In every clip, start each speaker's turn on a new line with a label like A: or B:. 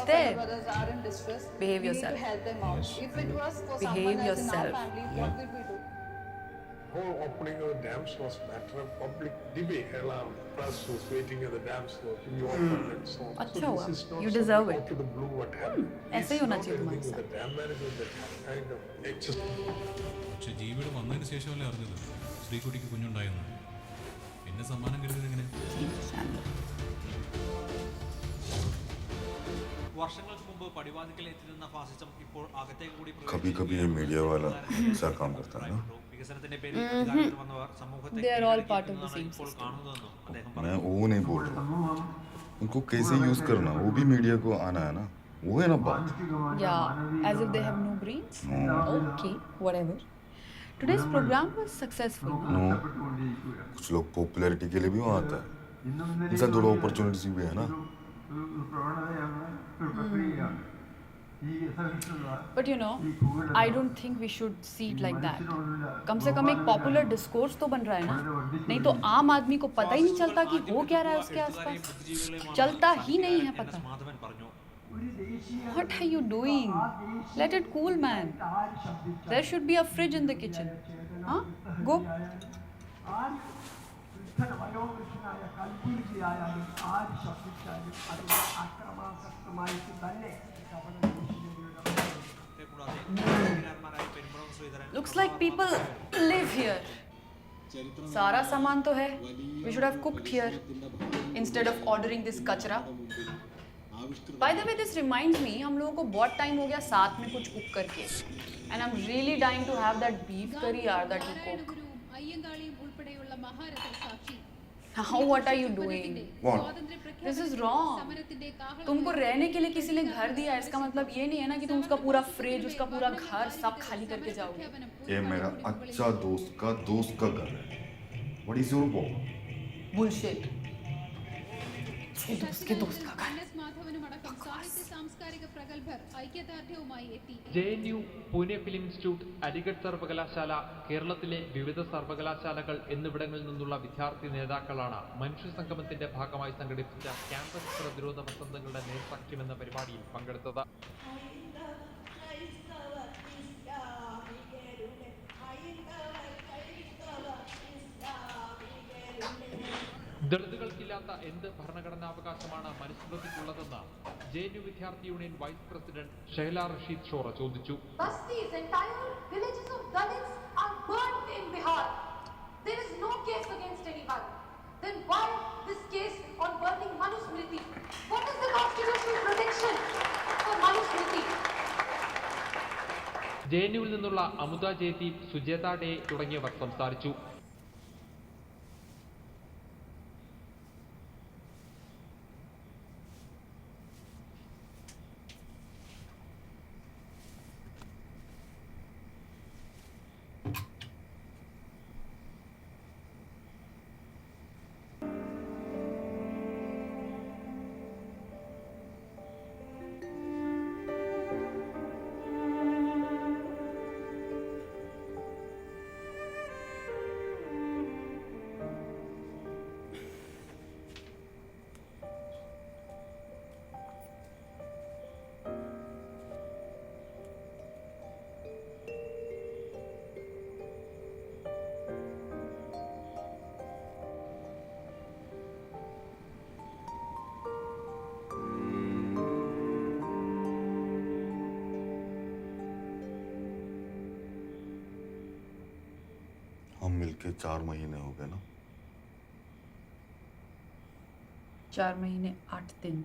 A: watch them.
B: Behave yourself. Behave yourself.
A: Family,
C: whole opening of the dams was matter of public debate. Alarm Plus, was waiting at the dams for you be mm. and so on.
B: Achha
C: so this is not
B: you deserve it.
C: To the blue what happened.
B: Hmm.
C: It's not chahiye with the dam manager that kind of it just.
D: പക്ഷെ ജീവിയുടെ വന്നതിന് ശേഷമല്ലേ അറിഞ്ഞത് ശ്രീകുട്ടിക്ക് കുഞ്ഞുണ്ടായിരുന്നു പിന്നെ സമ്മാനം കിട്ടുന്നത് എങ്ങനെ
E: വർഷങ്ങൾക്ക് മുമ്പ് പടിവാതിക്കൽ എത്തിനിന്ന ഫാസിസം ഇപ്പോൾ അകത്തേക്ക് കൂടി
F: कभी कभी ये मीडिया वाला ऐसा काम करता है ना
E: വികസനത്തിന്റെ പേരിൽ അധികാരത്തിൽ വന്നവർ സമൂഹത്തെ
B: They are all part of the
E: കീഴടക്കിയിരിക്കുന്നതാണ്
B: same
E: ഇപ്പോൾ
B: system.
E: കാണുന്നതെന്നും അദ്ദേഹം
F: मैं वो नहीं बोल रहा उनको कैसे यूज करना वो भी मीडिया को आना है ना वो है ना बात
B: Yeah, as if they have no brains. Okay, whatever. Today's program was successful. no?
F: No कुछ लोग पॉपुलैरिटी के लिए भी वहाँ आता है इंसान थोड़ा अपॉर्चुनिटी भी है ना
B: but you know I don't think we should see it like that कम से कम एक पॉपुलर डिस्कोर्स तो बन रहा है ना? नहीं तो आम आदमी को पता ही नहीं चलता कि हो क्या रहा है उसके आसपास। चलता ही नहीं है पता। What are you doing let it cool man there should be a fridge in the kitchen हाँ go
G: വയോവൃക്ഷനായ കൽപ്പുരുതിയായാലും ആര് ശബ്ദിച്ചാലും അതിനെ അക്രമാസക്തമായിട്ട് തന്നെ കപട മനുഷ്യരുടെ
E: കൂടാതെ കൺവീനർമാരായ Perumbalam Sreedharan
B: Looks like people live here. सारा सामान तो है we should have cooked here instead of ordering this कचरा By the way, this reminds me, हम लोगों को बहुत टाइम हो गया साथ में कुछ कुक करके and I'm really dying to have that beef curry yaar that you cook.
H: നാരായണഗുരുവും
B: how what are you doing this is wrong तुमको रहने के लिए किसी ने घर दिया इसका मतलब ये नहीं है ना कि तुम उसका पूरा फ्रिज उसका पूरा घर सब खाली करके जाओगे।
F: ये मेरा अच्छा दोस्त का दोस्त का घर है। What is your problem?
B: Bullshit. ये दोस्त के दोस्त का घर
H: സാംസ്കാരിക പ്രഗത്ഭർ ഐക്യദാർഢ്യവുമായി എത്തി.
I: J N U Pune film institute Aligarh സർവകലാശാല കേരളത്തിലെ വിവിധ സർവകലാശാലകൾ എന്നിവിടങ്ങളിൽ നിന്നുള്ള വിദ്യാർത്ഥി നേതാക്കളാണ് മനുഷ്യ സംഗമത്തിന്റെ ഭാഗമായി സംഘടിപ്പിച്ച ക്യാമ്പസ് പ്രതിരോധ വസന്തങ്ങളുടെ നേർസാക്ഷ്യം എന്ന പരിപാടിയിൽ പങ്കെടുത്തത്. ദളിതുകൾക്കില്ലാത്ത എന്ത് ഭരണഘടനാവകാശമാണ് മനുസ്മൃതിക്കുള്ളതെന്ന് ജെ എൻ യു വിദ്യാർത്ഥി union vice president Shehla Rashid Shora ചോദിച്ചു.
J: Then why this case on burning Manusmriti? What is the constitutional protection for Manusmriti?
I: J N നിന്നുള്ള അമുദ ജയദീപ് സുജേത ഡേ തുടങ്ങിയവർ സംസാരിച്ചു
F: चार महीने हो गए ना।
B: चार महीने आठ दिन।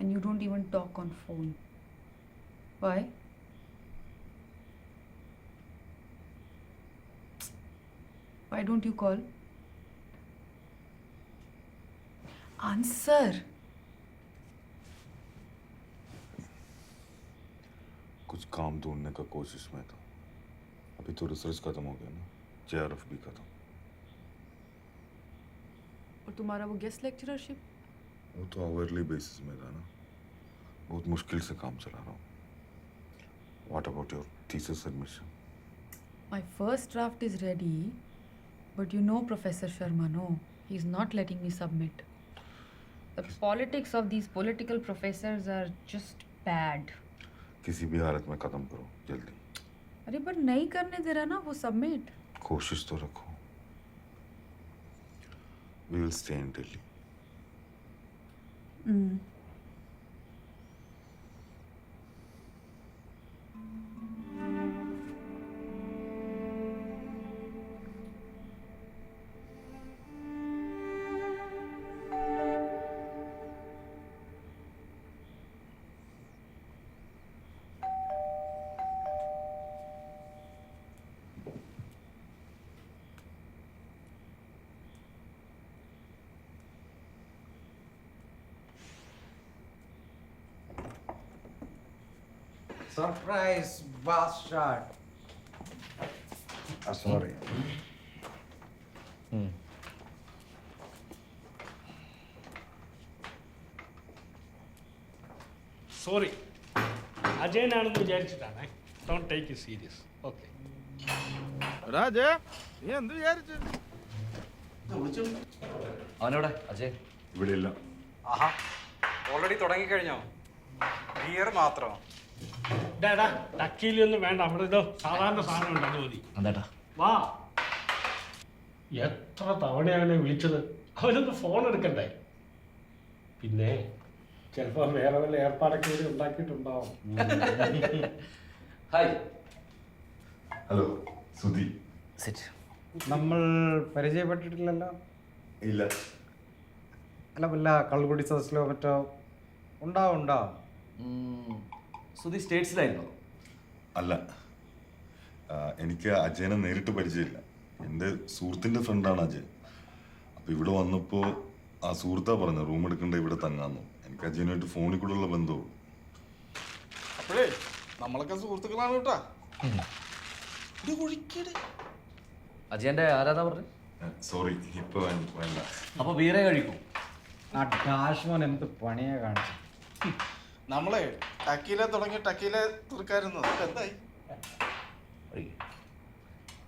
B: And you don't even talk on phone bye bye don't you call answer
F: कुछ काम ढूँढने का कोशिश में था। अभी तो रिसर्च खत्म हो गया ना जे भी खत्म
B: और तुम्हारा वो गेस्ट लेक्चरशिप
F: वो तो आवरली बेसिस में था ना बहुत मुश्किल से काम चला रहा हूँ what about your thesis submission
B: My first draft is ready, but you know Professor Sharma, no? He's not letting me submit. The politics of these political professors are just bad.
F: किसी भी हालत में ख़त्म करो जल्दी
B: अरे पर नहीं करने दे रहा ना वो सबमिट
F: कोशिश तो रखो। We will stay in Delhi
K: Surprise bastard. Ah, sorry.
G: Sorry അജയനാണെന്ന് വിചാരിച്ചിട്ടാണ്. Don't take it serious okay രാജേ നീ എന്ത് വിചാരിച്ചു?
K: അവനോടെ അജയ്?
F: ഇവിടെ ഇല്ല
E: ആഹാ. ഓൾറെഡി തുടങ്ങിക്കഴിഞ്ഞോ? ഗിയർ മാത്രമോ
G: ഡാടാ ടക്കിയിലൊന്നും വേണ്ട. അവിടെ ഇതോ സാധാരണ സാധനം ഉണ്ട്? അത് മതി. വാ. എത്ര തവണയാണ് വിളിച്ചത്? അവനൊന്ന് ഫോൺ എടുക്കണ്ടേ? പിന്നെ ചിലപ്പോ വേറെ വല്ല ഏർപ്പാടൊക്കെ ഇവിടെ ഉണ്ടാക്കിയിട്ടുണ്ടാവും.
K: ഹായ്
F: ഹലോ സുധി
K: സിറ്റ്
L: നമ്മൾ പരിചയപ്പെട്ടിട്ടില്ലല്ലോ?
F: ഇല്ല.
L: അല്ല വല്ല കള്ളുകുടി സദസ്സിലോ മറ്റോ? ഉണ്ടാവും ഉണ്ടാവും.
K: സുധി സ്റ്റേറ്റ്സിലായിരുന്നോ?
F: അല്ല. എനിക്ക് അജയനെ നേരിട്ട് പരിചയമില്ല. എന്റെ സുഹൃത്തിന്റെ ഫ്രണ്ടാണ് അജയൻ. അപ്പോൾ ഇവിടെ വന്നപ്പോൾ ആ സുഹൃത്താ പറഞ്ഞു റൂം എടുക്കണ്ട ഇവിടെ തങ്ങാന്നു എനിക്ക് അജയനായിട്ട് ഫോണിൽ കൂടെ ഉള്ള ബന്ധവും
C: അപ്പോഴേ നമ്മളൊക്കെ സുഹൃത്തുക്കളാണ് കേട്ടാ.
K: അജയന്റെ ആരാധന പറഞ്ഞു?
F: സോറി ഇപ്പൊ വേണ്ട
K: അപ്പൊ ബീറെ കഴിക്കും.
L: ആ ഡാഷ്മോൻ എന്ത് പണിയാ കാണിച്ചു.
C: നമ്മളെ ടക്കീല തുടങ്ങി ടക്കീല തീർക്കായിരുന്നു. എന്തായി?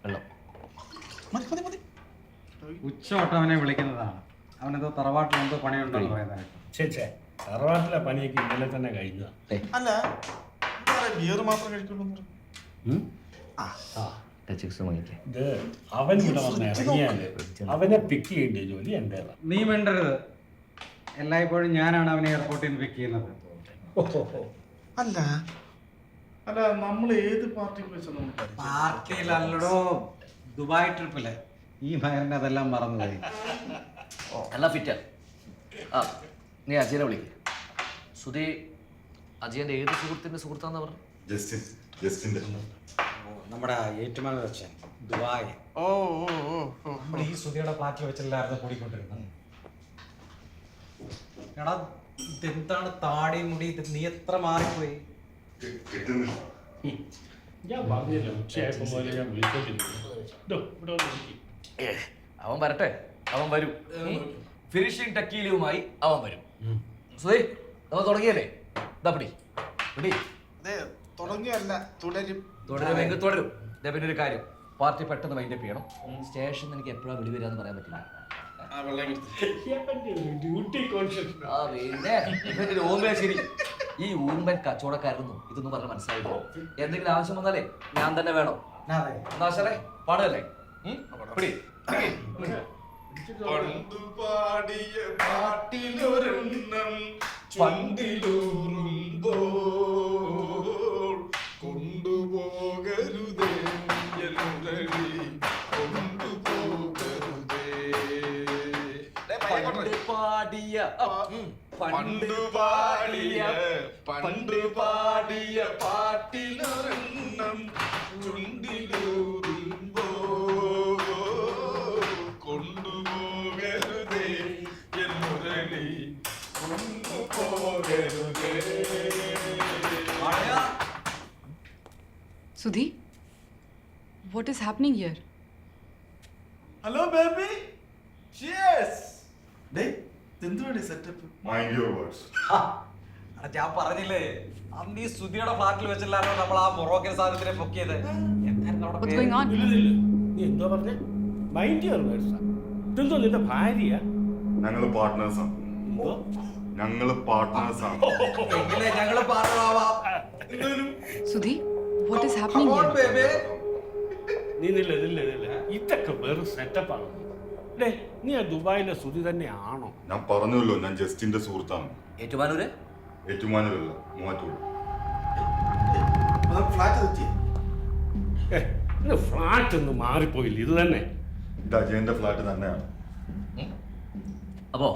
K: വെള്ളം.
C: മതി മതി മതി.
L: ഉച്ചോട്ടം അവനെ വിളിക്കുന്നതാണ്. അവനെന്തോ തറവാട്ടിൽ എന്തോ പണിയുണ്ടെന്ന്
G: ചേച്ചേ തറവാട്ടിലെ പണിയൊക്കെ ഇന്നലെ തന്നെ കഴിഞ്ഞതാ.
C: അല്ല ബിയർ മാത്രം കഴിക്കുള്ളൂ
G: ഇത് അവൻ ഇവിടെ വന്ന് ഇറങ്ങിയാൽ അവനെ പിക്ക് ചെയ്യേണ്ട ജോലി എന്റെ
L: നീ മിണ്ടരുത്. എല്ലായ്പ്പോഴും ഞാനാണ് അവനെ എയർപോർട്ടിൽ നിന്ന് പിക്ക് ചെയ്യുന്നത്.
C: അല്ല. അല്ല നമ്മൾ ഏത് നമുക്ക്
L: പാർട്ടിയിലല്ലടോ. ദുബായ് ട്രിപ്പിൽ. ഈ മകനെ അതെല്ലാം മറന്നുപോയി
K: അല്ല ഫിറ്റ് ആ നീ അജയനെ വിളിക്ക്. സുധി അജയന്റെ ഏത് സുഹൃത്തിന്റെ സുഹൃത്താന്ന് പറഞ്ഞു?
F: ജസ്റ്റിൻ ജസ്റ്റിന്റെ
L: നമ്മുടെ ഏറ്റുമാന വെച്ചൻ ദുബായ്.
C: ഓ ഓ ഓ ഓ.
L: നമ്മൾ ഈ സുധിയുടെ ഫ്ലാറ്റിൽ വെച്ചല്ലായിരുന്നു കൂടിക്കൊണ്ടിരുന്നത് എടാ ഇതെന്താണ് താടി മുടി? ഇത് നീ എത്ര മാറിപ്പോയി?
G: ഞാൻ പറഞ്ഞില്ല ഞാൻ.
K: അവൻ വരട്ടെ. അവൻ വരും. ഫിനിഷിംഗ് ടക്കീലുമായി അവൻ വരും. സുധി നമ്മൾ തുടങ്ങിയല്ലേ? ഇതാ പിടി.
C: തുടങ്ങിയല്ല തുടരും.
K: തുടരും തുടരുമെങ്കിൽ തുടരും. ഇതേ പിന്നെ ഒരു കാര്യം. പാർട്ടി പെട്ടെന്ന് മൈൻഡപ്പ് ചെയ്യണം. സ്റ്റേഷൻ എനിക്ക് എപ്പോഴാണ് വിളി വരാന്ന് പറയാൻ പറ്റില്ല. പിന്നെ ശരി. ഈ ഊമ്പൻ കച്ചവടക്കാരൊന്നും ഇതൊന്നും പറഞ്ഞ മനസ്സിലായില്ല. എന്തെങ്കിലും ആവശ്യം വന്നാലേ ഞാൻ തന്നെ വേണം. ശരേ പാടല്ലേ
C: പണ്ടു പാടിയ പാട്ടിലൊരെണ്ണം ചുണ്ടിലൂറുമ്പോൾ കൊണ്ടുപോകരുതേ
K: പാടിയ
C: പണ്ട് പാടിയ പണ്ട് പാടിയ പാട്ടിലൊരെണ്ണം ചുണ്ടിലൂറുമ്പോ കൊണ്ടുപോകരുതേ എന്നുരളി കൊണ്ടുപോകരുതേ.
B: Sudhi what is happening here
C: hello baby cheers day എന്തുവാടി സെറ്റപ്പ്
F: മൈൻഡ് യുവർ വേർഡ്സ്
K: ഞാൻ പറഞ്ഞില്ലേ അന്ന് ഈ സുധിയുടെ ഫ്ലാറ്റിൽ വെച്ചല്ലായിരുന്നു നമ്മൾ ആ മൊറോക്കൻ സാധനത്തിനെ പൊക്കിയത് എന്തായിരുന്നു അവിടെ
B: What's
K: പേര്?
B: going on?
G: ഇല്ല, ഇല്ല, ഇല്ല. നീ എന്തോ പറഞ്ഞേ? മൈൻഡ് യുവർ വേഴ്സാ ഇതെന്തോ നിന്റെ ഭാര്യ
F: ഞങ്ങൾ പാർട്ട്നേഴ്സാണ് ഞങ്ങൾ പാർട്ട്നേഴ്സ് ആണ്
K: ഞങ്ങൾ പാർട്ണറാവാം
B: Sudhi, what is happening here?
G: നീ നില്ല നില്ല നില്ല. ഇതൊക്കെ വെറും സെറ്റപ്പാണ് ഡേ നീ ആ ദുബായിലെ സുതി തന്നെയാണോ?
F: ഞാൻ പറഞ്ഞല്ലോ ഞാൻ ജസ്റ്റിന്റെ സുഹൃത്താണ്.
K: ഏറ്റുമാനൂര്?
F: ഏറ്റുമാനൂരല്ല മൂവാറ്റൂർ
G: ഇത് ഫ്ലാറ്റ് ഒന്ന് മാറിപ്പോയില്ല ഇത് തന്നെ?
F: ഇത് അജയന്റെ ഫ്ലാറ്റ് തന്നെയാണ്.
K: അപ്പോ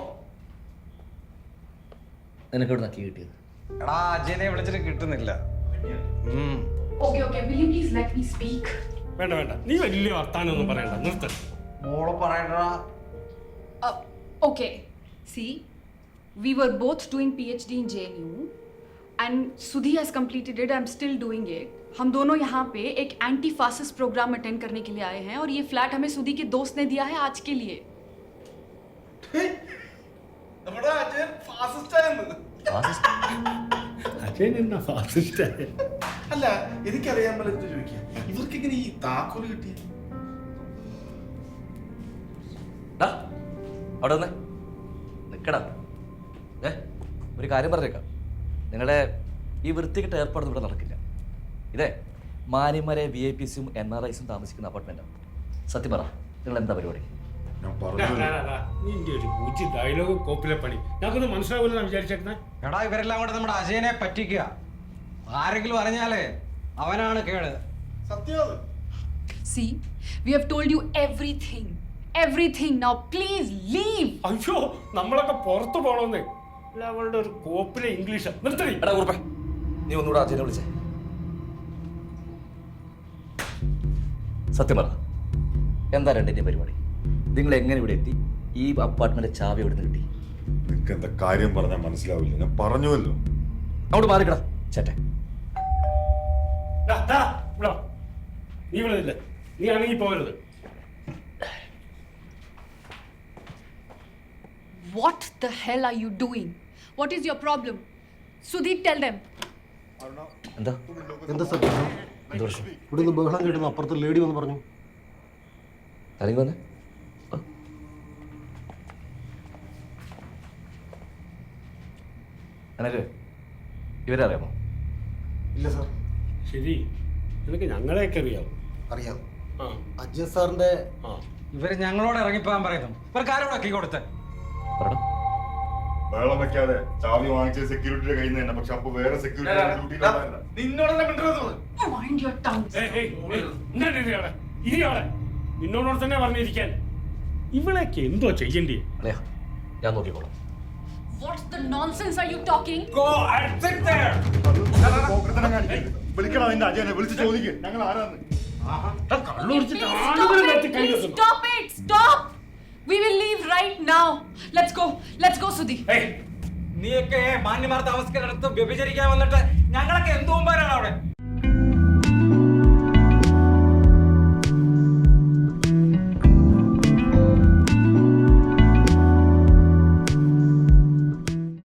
K: നിനക്ക് ഇവിടെ നക്കി കിട്ടിയത്?
L: എടാ അജയനെ വിളിച്ചിട്ട് കിട്ടുന്നില്ല.
G: വേണ്ട വേണ്ട. നീ വലിയ വർത്താനം ഒന്നും പറയണ്ട. നിർത്ത.
L: മോള് പറയണ്ടാ
B: Uh, okay, see, we were both doing PhD in JNU and Sudhi has completed it, I'm still doing it. हम दोनों यहाँ पे एक एंटी फासिस्ट प्रोग्राम अटेंड करने के लिए आए हैं और ये फ्लैट हमें सुधी के दोस्त ने दिया है आज के लिए
G: അജയൻ എന്നാ ഫാസിസ്റ്റ്
M: അല്ല എനിക്കറിയാൻ പറ്റുന്ന ചോദിക്കാം ഇവർക്ക് ഇങ്ങനെ ഈ താക്കോല് കിട്ടി
K: അവിടെ വന്നേ നിക്കടാ. ഏ ഒരു കാര്യം പറഞ്ഞേക്കാം. നിങ്ങളുടെ ഈ വൃത്തികെട്ട ഏർപ്പാടൊന്നും ഇവിടെ നടക്കില്ല. ഇതേ മാന്യന്മാരെ വി ഐ പിസും എൻ ആർ ഐസും താമസിക്കുന്ന അപ്പാർട്ട്മെന്റാണ് സത്യം പറ നിങ്ങൾ എന്താ പരിപാടി
G: ഡയലോഗ് കോപ്പിലെ പണി. ഞങ്ങൾക്കൊന്നും മനസ്സിലാവില്ലെന്നാണ് വിചാരിച്ചേക്കുന്നത്
L: എടാ ഇവരെല്ലാം കൂടെ നമ്മുടെ അജയനെ പറ്റിക്കുക. ആരെങ്കിലും അറിഞ്ഞാലേ അവനാണ് കേട്.
M: സത്യം. See
B: See, we have told you everything. Everything. Please leave
G: അയ്യോ നമ്മളൊക്കെ പുറത്തു പോണോന്നേ. അവളുടെ ഒരു കോപ്പിലെ ഇംഗ്ലീഷ്. നിർത്തി.
K: എടാ കുറുപ്പേ നീ ഒന്നുകൂടെ അജയനെ വിളിച്ചേ. സത്യം പറ എന്താ രണ്ടിന്റെ പരിപാടി? നിങ്ങൾ എങ്ങനെ ഇവിടെ എത്തി? ഈ അപ്പാർട്ട്മെന്റ് ചാവി എവിടെ നിന്ന് കിട്ടി?
F: നിനക്ക് എന്താ കാര്യം പറഞ്ഞാൽ മനസ്സിലാവില്ല. ഞാൻ പറഞ്ഞുവല്ലോ.
K: അവിടെ മാറിക്കട ചേട്ടെ.
G: നീ ഇവിടെ നീ ആണെങ്കിൽ പോകരുത്
B: What the hell are you doing? What is your problem? Sudhi, tell them.
K: എന്താ?
C: എന്താ സർ?
K: എന്ത് പ്രശ്നം?
C: ഇവിടെ നിന്ന് ബഹളം കേട്ടുന്ന അപ്പുറത്ത് ലേഡി വന്ന് പറഞ്ഞു.
K: അല്ലെങ്കിൽ വന്നേ. നിനക്ക് ഇവരെ അറിയാമോ
C: ഇല്ല സാർ.
G: ശരി. നിനക്ക് ഞങ്ങളെയൊക്കെ അറിയാവോ?
C: അറിയാം.
G: ആ.
C: അജയ് സാറിന്റെ
L: ഇവർ ഞങ്ങളോട് ഇറങ്ങിപ്പോകാൻ പറയുന്നു. ഇവർക്ക് ആരോടൊക്കെ കൊടുത്തേ?
F: ബഹളം വെക്കാതെ ചാവി വാങ്ങിച്ച സെക്യൂരിറ്റിയുടെ കയ്യിൽ നിന്ന് തന്നെ പക്ഷെ അപ്പൊ വേറെ സെക്യൂരിറ്റി.
G: ഇരിയാളെ. നിന്നോടോട് തന്നെ പറഞ്ഞിരിക്കാൻ. ഇവളൊക്കെ എന്തോ ചെയ്യണ്ടേ
K: ഞാൻ നോക്കിക്കോളാം.
B: What the nonsense are you talking?
F: വിളിക്കണം അതിന്റെ അജയനെ വിളിച്ച് ചോദിക്കും. ഞങ്ങൾ ആരാന്ന്?
G: കള്ളുടിച്ചിട്ട് ആളുകളെ
B: stop it. stop. It. Will leave right now let's go let's go Sudhi
L: നീയൊക്കെ മാന്യമാർ താമസിക്കുന്നിടത്ത് വ്യഭിചരിക്കാൻ വന്നിട്ട് ഞങ്ങളൊക്കെ എന്തു മുമ്പാരാണ് അവിടെ?